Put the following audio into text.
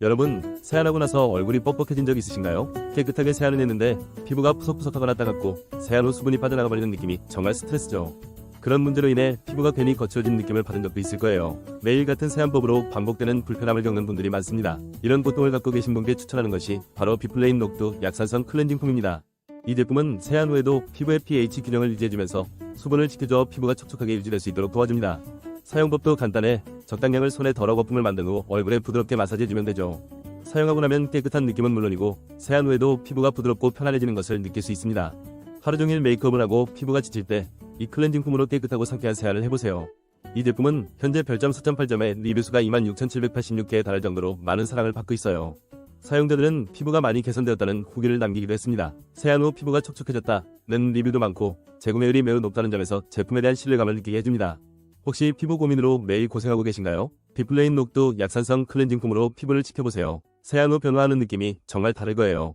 여러분, 세안하고 나서 얼굴이 뻑뻑해진 적 있으신가요? 깨끗하게 세안을 했는데 피부가 푸석푸석하거나 따갑고 세안 후 수분이 빠져나가 버리는 느낌이 정말 스트레스죠. 그런 문제로 인해 피부가 괜히 거칠어진 느낌을 받은 적도 있을 거예요. 매일 같은 세안법으로 반복되는 불편함을 겪는 분들이 많습니다. 이런 고통을 갖고 계신 분께 추천하는 것이 바로 비플레인 녹두 약산성 클렌징폼입니다. 이 제품은 세안 후에도 피부의 pH 균형을 유지해주면서 수분을 지켜줘 피부가 촉촉하게 유지될 수 있도록 도와줍니다. 사용법도 간단해 적당량을 손에 덜어 거품을 만든 후 얼굴에 부드럽게 마사지해주면 되죠. 사용하고 나면 깨끗한 느낌은 물론이고 세안 후에도 피부가 부드럽고 편안해지는 것을 느낄 수 있습니다. 하루 종일 메이크업을 하고 피부가 지칠 때 이 클렌징 폼으로 깨끗하고 상쾌한 세안을 해보세요. 이 제품은 현재 별점 4.8점에 리뷰수가 26,786개에 달할 정도로 많은 사랑을 받고 있어요. 사용자들은 피부가 많이 개선되었다는 후기를 남기기도 했습니다. 세안 후 피부가 촉촉해졌다는 리뷰도 많고 재구매율이 매우 높다는 점에서 제품에 대한 신뢰감을 느끼게 해줍니다. 혹시 피부 고민으로 매일 고생하고 계신가요? 비플레인 녹두 약산성 클렌징 폼으로 피부를 지켜보세요. 세안 후 변화하는 느낌이 정말 다를 거예요.